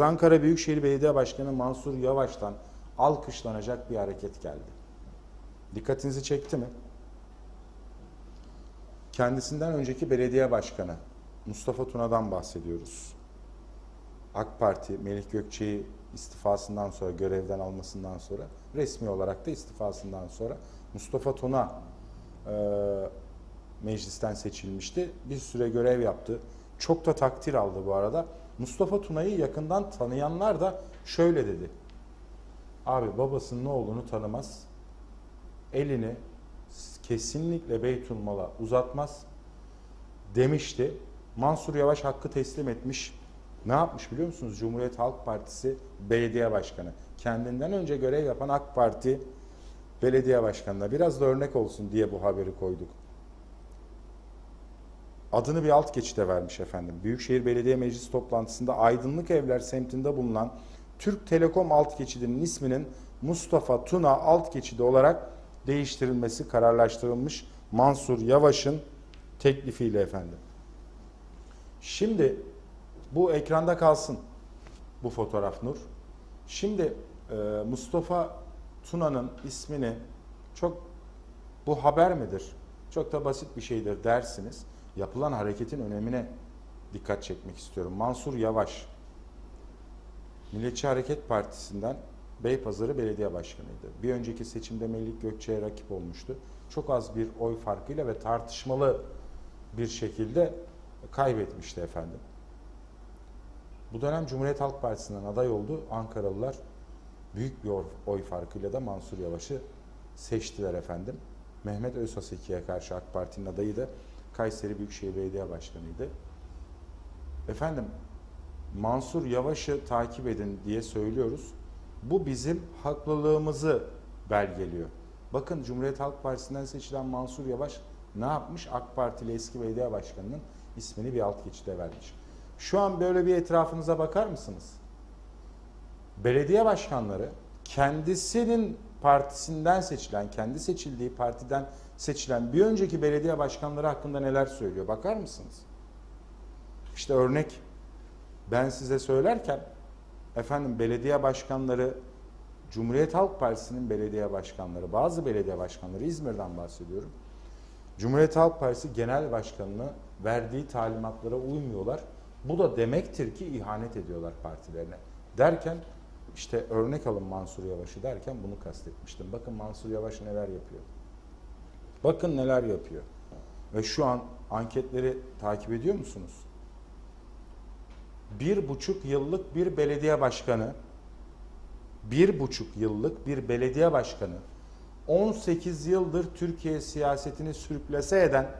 Ankara Büyükşehir Belediye Başkanı Mansur Yavaş'tan alkışlanacak bir hareket geldi. Dikkatinizi çekti mi? Kendisinden önceki belediye başkanı Mustafa Tuna'dan bahsediyoruz. AK Parti Melih Gökçe'yi istifasından sonra, görevden almasından sonra, resmi olarak da istifasından sonra Mustafa Tuna e, meclisten seçilmişti. Bir süre görev yaptı. Çok da takdir aldı bu arada. Mustafa Tuna'yı yakından tanıyanlar da şöyle dedi. Abi babasının olduğunu tanımaz. Elini kesinlikle Beytulmal'a uzatmaz demişti. Mansur Yavaş hakkı teslim etmiş. Ne yapmış biliyor musunuz? Cumhuriyet Halk Partisi belediye başkanı. Kendinden önce görev yapan AK Parti belediye başkanına biraz da örnek olsun diye bu haberi koyduk. Adını bir alt geçide vermiş efendim. Büyükşehir Belediye Meclisi toplantısında Aydınlık Evler semtinde bulunan Türk Telekom alt geçidinin isminin Mustafa Tuna alt geçidi olarak değiştirilmesi kararlaştırılmış Mansur Yavaş'ın teklifiyle efendim. Şimdi bu ekranda kalsın bu fotoğraf Nur. Şimdi e, Mustafa Tuna'nın ismini çok bu haber midir? Çok da basit bir şeydir dersiniz. Yapılan hareketin önemine dikkat çekmek istiyorum. Mansur Yavaş, Milliyetçi Hareket Partisi'nden Beypazarı Belediye Başkanı'ydı. Bir önceki seçimde Melik Gökçe'ye rakip olmuştu. Çok az bir oy farkıyla ve tartışmalı bir şekilde kaybetmişti efendim. Bu dönem Cumhuriyet Halk Partisi'nden aday oldu. Ankaralılar büyük bir oy farkıyla da Mansur Yavaş'ı seçtiler efendim. Mehmet Özhaseki'ye karşı AK Parti'nin adayı da Kayseri Büyükşehir Belediye Başkanı'ydı. Efendim Mansur Yavaş'ı takip edin diye söylüyoruz. Bu bizim haklılığımızı belgeliyor. Bakın Cumhuriyet Halk Partisi'nden seçilen Mansur Yavaş ne yapmış? AK Partili eski belediye başkanının ismini bir alt geçide vermiş. Şu an böyle bir etrafınıza bakar mısınız? Belediye başkanları kendisinin partisinden seçilen, kendi seçildiği partiden seçilen bir önceki belediye başkanları hakkında neler söylüyor bakar mısınız? İşte örnek ben size söylerken efendim belediye başkanları Cumhuriyet Halk Partisi'nin belediye başkanları, bazı belediye başkanları İzmir'den bahsediyorum. Cumhuriyet Halk Partisi Genel Başkanı'nı verdiği talimatlara uymuyorlar. Bu da demektir ki ihanet ediyorlar partilerine. Derken işte örnek alın Mansur Yavaş'ı derken bunu kastetmiştim. Bakın Mansur Yavaş neler yapıyor. Bakın neler yapıyor. Ve şu an anketleri takip ediyor musunuz? Bir buçuk yıllık bir belediye başkanı, bir buçuk yıllık bir belediye başkanı, 18 yıldır Türkiye siyasetini sürüklese eden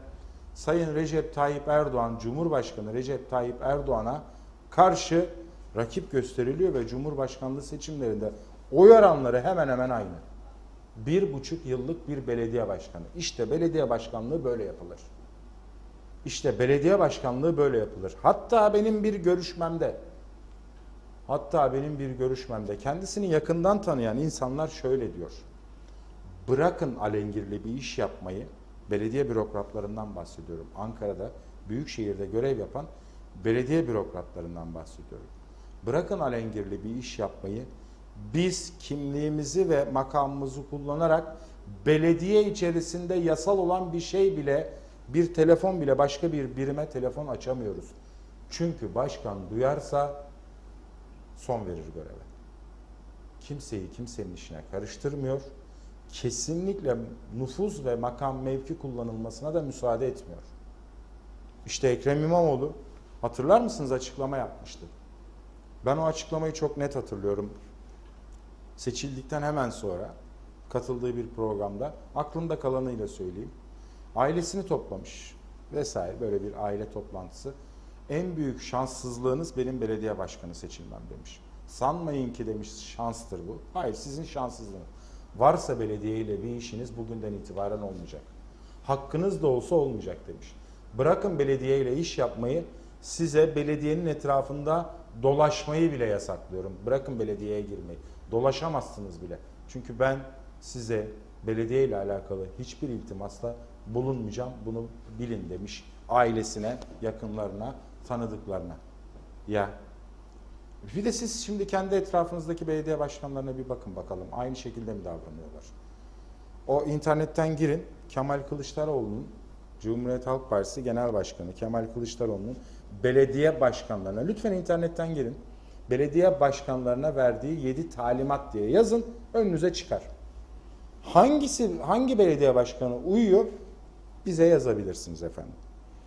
Sayın Recep Tayyip Erdoğan, Cumhurbaşkanı Recep Tayyip Erdoğan'a karşı rakip gösteriliyor ve Cumhurbaşkanlığı seçimlerinde oy oranları hemen hemen aynı. Bir buçuk yıllık bir belediye başkanı. İşte belediye başkanlığı böyle yapılır. İşte belediye başkanlığı böyle yapılır. Hatta benim bir görüşmemde, hatta benim bir görüşmemde kendisini yakından tanıyan insanlar şöyle diyor. Bırakın alengirli bir iş yapmayı, belediye bürokratlarından bahsediyorum. Ankara'da, Büyükşehir'de görev yapan belediye bürokratlarından bahsediyorum. Bırakın alengirli bir iş yapmayı, biz kimliğimizi ve makamımızı kullanarak belediye içerisinde yasal olan bir şey bile, bir telefon bile başka bir birime telefon açamıyoruz. Çünkü başkan duyarsa son verir göreve. Kimseyi kimsenin işine karıştırmıyor. Kesinlikle nüfuz ve makam mevki kullanılmasına da müsaade etmiyor. İşte Ekrem İmamoğlu hatırlar mısınız açıklama yapmıştı. Ben o açıklamayı çok net hatırlıyorum. Seçildikten hemen sonra katıldığı bir programda aklımda kalanıyla söyleyeyim. Ailesini toplamış vesaire böyle bir aile toplantısı. En büyük şanssızlığınız benim belediye başkanı seçilmem demiş. Sanmayın ki demiş şanstır bu. Hayır sizin şanssızlığınız. Varsa belediye ile bir işiniz bugünden itibaren olmayacak. Hakkınız da olsa olmayacak demiş. Bırakın belediye ile iş yapmayı size belediyenin etrafında dolaşmayı bile yasaklıyorum. Bırakın belediyeye girmeyi. Dolaşamazsınız bile. Çünkü ben size belediye ile alakalı hiçbir iltimasta bulunmayacağım. Bunu bilin demiş ailesine, yakınlarına, tanıdıklarına. Ya Bir de siz şimdi kendi etrafınızdaki belediye başkanlarına bir bakın bakalım. Aynı şekilde mi davranıyorlar? O internetten girin. Kemal Kılıçdaroğlu'nun Cumhuriyet Halk Partisi Genel Başkanı Kemal Kılıçdaroğlu'nun belediye başkanlarına lütfen internetten girin. Belediye başkanlarına verdiği 7 talimat diye yazın. Önünüze çıkar. Hangisi hangi belediye başkanı uyuyor? Bize yazabilirsiniz efendim.